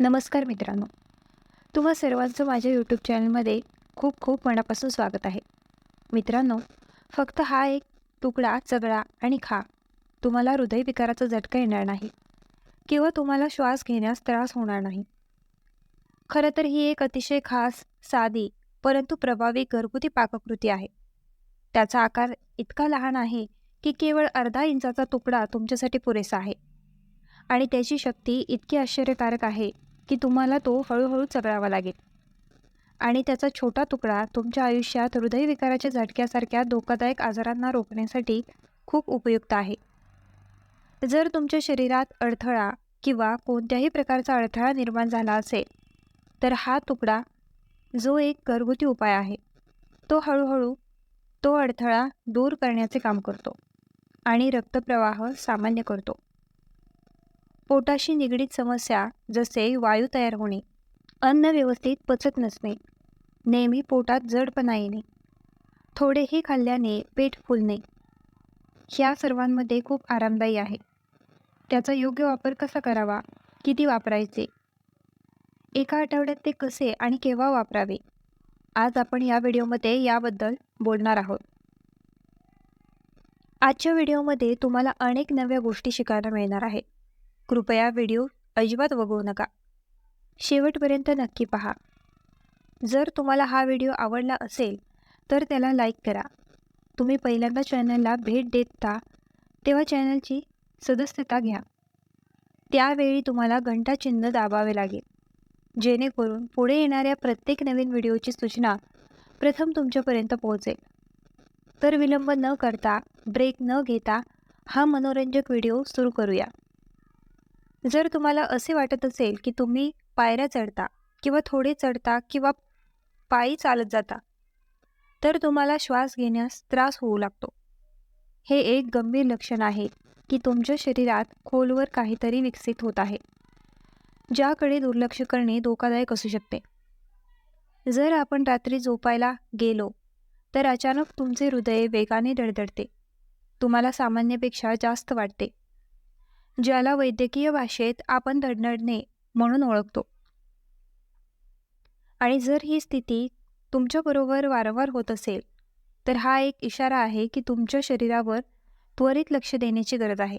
नमस्कार मित्रांनो. तुम्हा सर्वांचं माझ्या यूट्यूब चॅनलमध्ये खूप खूप मनापासून स्वागत आहे. मित्रांनो फक्त हा एक तुकडा चगळा आणि खा. तुम्हाला हृदयविकाराचा झटका येणार नाही. किंवा तुम्हाला श्वास घेण्यास त्रास होणार नाही. खरं तर ही एक अतिशय खास साधी परंतु प्रभावी घरगुती पाककृती आहे. त्याचा आकार इतका लहान आहे की केवळ अर्धा इंचाचा तुकडा तुमच्यासाठी पुरेसा आहे. आणि त्याची शक्ती इतकी आश्चर्यकारक आहे की तुम्हाला तो हळूहळू चगळावा लागेल. आणि त्याचा छोटा तुकडा तुमच्या आयुष्यात हृदयविकाराच्या झटक्यासारख्या धोकादायक आजारांना रोखण्यासाठी खूप उपयुक्त आहे. जर तुमच्या शरीरात अडथळा किंवा कोणत्याही प्रकारचा अडथळा निर्माण झाला असेल तर हा तुकडा जो एक घरगुती उपाय आहे तो हळूहळू तो अडथळा दूर करण्याचे काम करतो आणि रक्तप्रवाह सामान्य करतो. पोटाशी निगडीत समस्या जसे वायू तयार होणे अन्न व्यवस्थित पचत नसणे नेहमी पोटात जडपणा येणे थोडेही खाल्ल्याने पेट फुलणे ह्या सर्वांमध्ये खूप आरामदायी आहे. त्याचा योग्य वापर कसा करावा? किती वापरायचे? एका आठवड्यात ते कसे आणि केव्हा वापरावे? आज आपण या व्हिडिओमध्ये याबद्दल बोलणार आहोत. आजच्या व्हिडिओमध्ये तुम्हाला अनेक नव्या गोष्टी शिकायला मिळणार आहे कृपया व्हिडिओ अजिबात वगळू नका. शेवटपर्यंत नक्की पहा. जर तुम्हाला हा व्हिडिओ आवडला असेल तर त्याला लाईक करा. तुम्ही पहिल्यांदा चॅनलला भेट देता तेव्हा चॅनलची सदस्यता घ्या. त्यावेळी तुम्हाला घंटाचिन्ह दाबावे लागेल. जेणेकरून पुढे येणाऱ्या प्रत्येक नवीन व्हिडिओची सूचना प्रथम तुमच्यापर्यंत पोहोचेल. तर विलंब न करता ब्रेक न घेता हा मनोरंजक व्हिडिओ सुरू करूया. जर तुम्हाला असे वाटत असेल की तुम्ही पायऱ्या चढता किंवा थोडे चढता किंवा पायी चालत जाता तर तुम्हाला श्वास घेण्यास त्रास होऊ लागतो. हे एक गंभीर लक्षण आहे की तुमच्या शरीरात खोलवर काहीतरी विकसित होत आहे ज्याकडे दुर्लक्ष करणे धोकादायक असू शकते. जर आपण रात्री झोपायला गेलो तर अचानक तुमचे हृदय वेगाने धडधडते तुम्हाला सामान्यपेक्षा जास्त वाटते. ज्याला वैद्यकीय भाषेत आपण धडधडणे म्हणून ओळखतो. आणि जर ही स्थिती तुमच्याबरोबर वारंवार होत असेल तर हा एक इशारा आहे की तुमच्या शरीरावर त्वरित लक्ष देण्याची गरज आहे.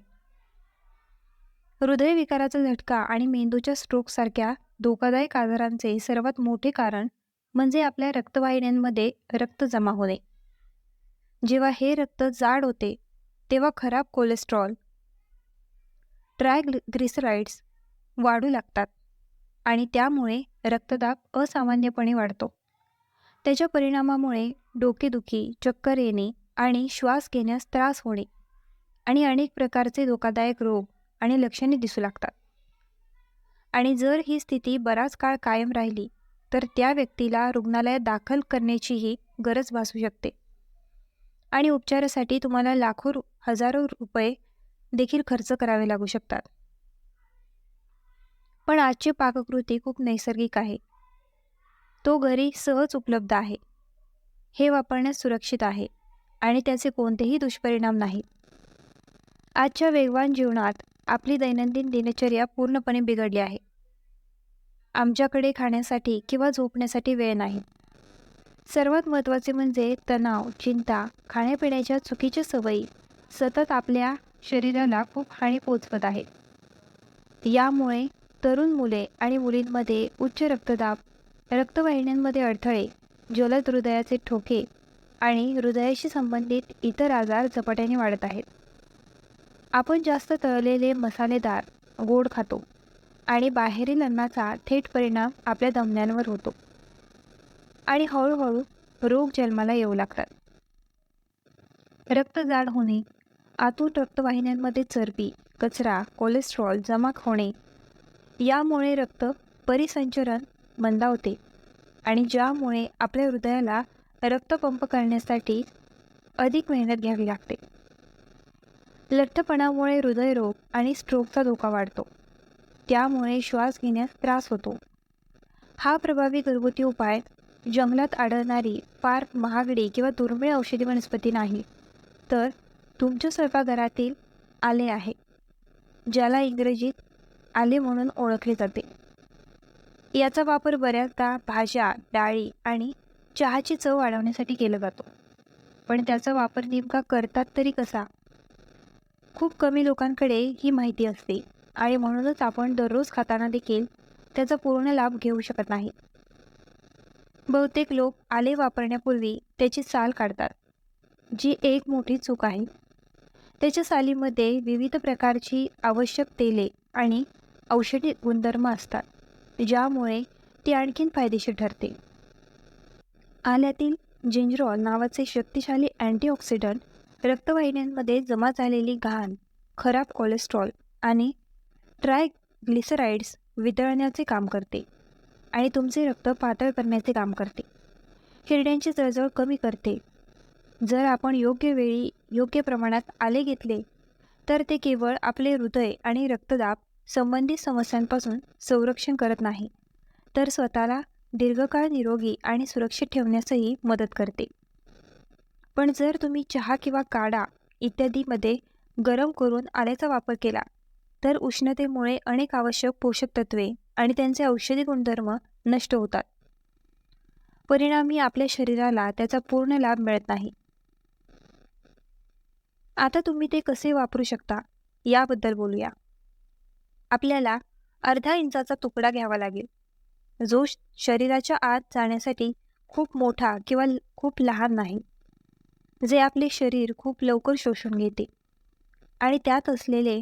हृदयविकाराचा झटका आणि मेंदूच्या स्ट्रोकसारख्या धोकादायक आजारांचे सर्वात मोठे कारण म्हणजे आपल्या रक्तवाहिन्यांमध्ये रक्त जमा होणे. जेव्हा हे रक्त जाड होते तेव्हा खराब कोलेस्ट्रॉल ट्रायग्लिसराईड्स वाढू लागतात आणि त्यामुळे रक्तदाब असामान्यपणे वाढतो. त्याच्या परिणामामुळे डोकेदुखी चक्कर येणे आणि श्वास घेण्यास त्रास होणे आणि अनेक प्रकारचे धोकादायक रोग आणि लक्षणे दिसू लागतात. आणि जर ही स्थिती बराच काळ कायम राहिली तर त्या व्यक्तीला रुग्णालयात दाखल करण्याचीही गरज भासू शकते. आणि उपचारासाठी तुम्हाला लाखो रु हजारो रुपये देखील खर्च करावे लागू शकतात. पण आजची पाककृती खूप नैसर्गिक आहे. तो घरी सहज उपलब्ध आहे. हे वापरण्यास सुरक्षित आहे आणि त्याचे कोणतेही दुष्परिणाम नाहीत आजच्या वेगवान जीवनात आपली दैनंदिन दिनचर्या पूर्णपणे बिघडली आहे. आमच्याकडे खाण्यासाठी किंवा झोपण्यासाठी वेळ नाही. सर्वात महत्त्वाचे म्हणजे तणाव चिंता खाण्यापिण्याच्या चुकीच्या सवयी सतत आपल्या शरीराला खूप हानी पोचवत आहेत. यामुळे तरुण मुले आणि मुलींमध्ये उच्च रक्तदाब रक्तवाहिन्यांमध्ये अडथळे जलद हृदयाचे ठोके आणि हृदयाशी संबंधित इतर आजार झपाट्याने वाढत आहेत. आपण जास्त तळलेले मसालेदार गोड खातो आणि बाहेरील अन्नाचा थेट परिणाम आपल्या दमण्यांवर होतो आणि हळूहळू रोग जन्माला येऊ लागतात. रक्त जाड होणे आतून रक्तवाहिन्यांमध्ये चरबी कचरा कोलेस्ट्रॉल जमा होणे यामुळे रक्त परिसंचरण मंदावते आणि ज्यामुळे आपल्या हृदयाला रक्त पंप करण्यासाठी अधिक मेहनत घ्यावी लागते. लठ्ठपणामुळे हृदयरोग आणि स्ट्रोकचा धोका वाढतो. त्यामुळे श्वास घेण्यास त्रास होतो. हा प्रभावी घरगुती उपाय जंगलात आढळणारी फार महागडी किंवा दुर्मिळ औषधी वनस्पती नाही. तर तुमच्या स्वयंपाकघरातील आले आहे ज्याला इंग्रजीत आले म्हणून ओळखले जाते. याचा वापर बऱ्याचदा भाज्या डाळी आणि चहाची चव वाढवण्यासाठी केला जातो. पण त्याचा वापर नेमका करतात तरी कसा? खूप कमी लोकांकडे ही माहिती असते आणि म्हणूनच आपण दररोज खाताना देखील त्याचा पूर्ण लाभ घेऊ शकत नाही. बहुतेक लोक आले वापरण्यापूर्वी त्याची साल काढतात जी एक मोठी चूक आहे. त्याच्या सालीमध्ये विविध प्रकारची आवश्यक तेले आणि औषधी गुणधर्म असतात ज्यामुळे ती आणखीन फायदेशीर ठरते. आल्यातील जिंजरॉल नावाचे शक्तिशाली अँटीऑक्सिडंट रक्तवाहिन्यांमध्ये जमा झालेली घाण खराब कोलेस्ट्रॉल आणि ट्रायग्लिसराइड्स वितळण्याचे काम करते आणि तुमचे रक्त पातळ करण्याचे काम करते. हिरड्यांची जळजळ कमी करते. जर आपण योग्य वेळी योग्य प्रमाणात आले घेतले तर ते केवळ आपले हृदय आणि रक्तदाब संबंधित समस्यांपासून संरक्षण करत नाही तर स्वतःला दीर्घकाळ निरोगी आणि सुरक्षित ठेवण्यासही मदत करते. पण जर तुम्ही चहा किंवा काढा इत्यादीमध्ये गरम करून आल्याचा वापर केला तर उष्णतेमुळे अनेक आवश्यक पोषक तत्वे आणि त्यांचे औषधी गुणधर्म नष्ट होतात. परिणामी आपल्या शरीराला त्याचा पूर्ण लाभ मिळत नाही. आता तुम्ही ते कसे वापरू शकता याबद्दल बोलूया. आपल्याला अर्धा इंचाचा तुकडा घ्यावा लागेल. जो शरीराच्या आत जाण्यासाठी खूप मोठा किंवा खूप लहान नाही. जे आपले शरीर खूप लवकर शोषून घेते. आणि त्यात असलेले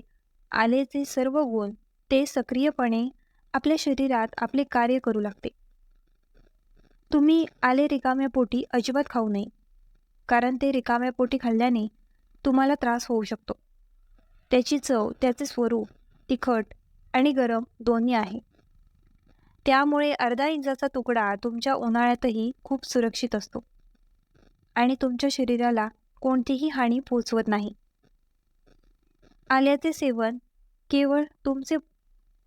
आलेचे सर्व गुण ते सक्रियपणे आपल्या शरीरात आपले कार्य करू लागते. तुम्ही आले रिकाम्या पोटी अजिबात खाऊ नये. कारण ते रिकाम्या पोटी खाल्ल्याने तुम्हाला त्रास होऊ शकतो. त्याची चव त्याचे स्वरूप तिखट आणि गरम दोन्ही आहे. त्यामुळे अर्धा इंचाचा तुकडा तुमच्या उन्हाळ्यातही खूप सुरक्षित असतो. आणि तुमच्या शरीराला कोणतीही हानी पोचवत नाही. आल्याचे सेवन केवळ तुमचे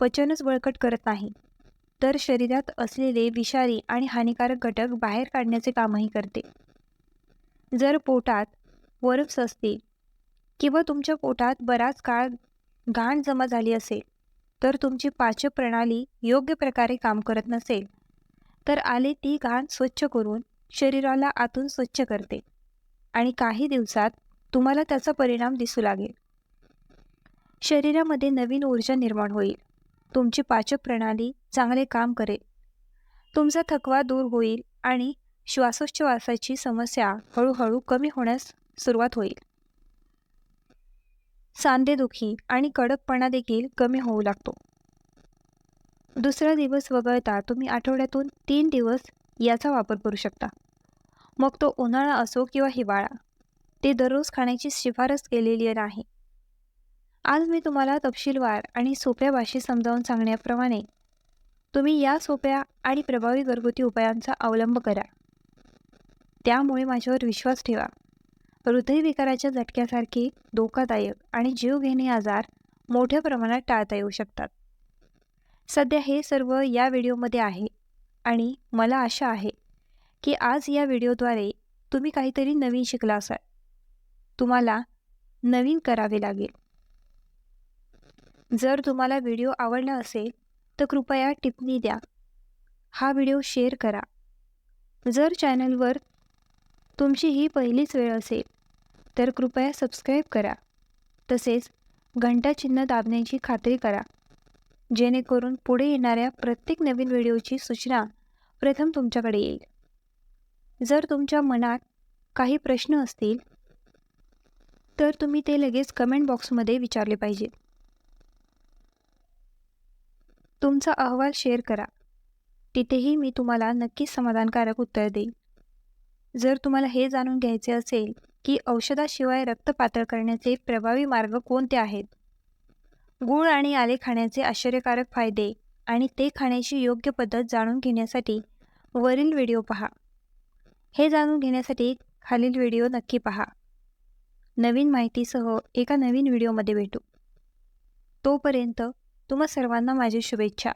पचनच बळकट करत नाही तर शरीरात असलेले विषारी आणि हानिकारक घटक बाहेर काढण्याचे कामही करते. जर पोटात वर्म्स असतील किंवा तुमच्या पोटात बराच काळ घाण जमा झाली असेल तर तुमची पाचक प्रणाली योग्य प्रकारे काम करत नसेल तर आले ती घाण स्वच्छ करून शरीराला आतून स्वच्छ करते आणि काही दिवसात तुम्हाला त्याचा परिणाम दिसू लागेल. शरीरामध्ये नवीन ऊर्जा निर्माण होईल. तुमची पाचक प्रणाली चांगले काम करेल. तुमचा थकवा दूर होईल आणि श्वासोच्छवासाची समस्या हळूहळू कमी होण्यास सुरुवात होईल. सांधेदुखी आणि कडकपणा देखील कमी होऊ लागतो. दुसरा दिवस वगळता तुम्ही आठवड्यातून तीन दिवस याचा वापर करू शकता. मग तो उन्हाळा असो किंवा हिवाळा ते दररोज खाण्याची शिफारस केलेली नाही. आज मी तुम्हाला तपशीलवार आणि सोप्या भाषेत समजावून सांगण्याप्रमाणे तुम्ही या सोप्या आणि प्रभावी घरगुती उपायांचा अवलंब करा. त्यामुळे माझ्यावर विश्वास ठेवा. हृदयविकाराच्या झटक्यासारखे धोकादायक आणि जीवघेणे आजार मोठ्या प्रमाणात टाळता येऊ शकतात. सध्या हे सर्व या व्हिडिओमध्ये आहे आणि मला आशा आहे की आज या व्हिडिओद्वारे तुम्ही काहीतरी नवीन शिकला असाल. तुम्हाला नवीन करावे लागेल. जर तुम्हाला व्हिडिओ आवडला असेल तर कृपया टिप्पणी द्या. हा व्हिडिओ शेअर करा. जर चॅनलवर तुमची ही पहिलीच वेळ असेल तर कृपया सबस्क्राईब करा. तसेच घंटाचिन्ह दाबण्याची खात्री करा. जेणेकरून पुढे येणाऱ्या प्रत्येक नवीन व्हिडिओची सूचना प्रथम तुमच्याकडे येईल. जर तुमच्या मनात काही प्रश्न असतील तर तुम्ही ते लगेच कमेंट बॉक्समध्ये विचारले पाहिजे तुमचा अहवाल शेअर करा. तिथेही मी तुम्हाला नक्कीच समाधानकारक उत्तर देईन. जर तुम्हाला हे जाणून घ्यायचे असेल की औषधाशिवाय रक्त पातळ करण्याचे प्रभावी मार्ग कोणते आहेत? गूळ आणि आले खाण्याचे आश्चर्यकारक फायदे आणि ते खाण्याची योग्य पद्धत जाणून घेण्यासाठी वरील व्हिडिओ पहा. हे जाणून घेण्यासाठी खालील व्हिडिओ नक्की पहा. नवीन माहितीसह एका नवीन व्हिडिओमध्ये भेटू. तोपर्यंत तुम्हा सर्वांना माझी शुभेच्छा.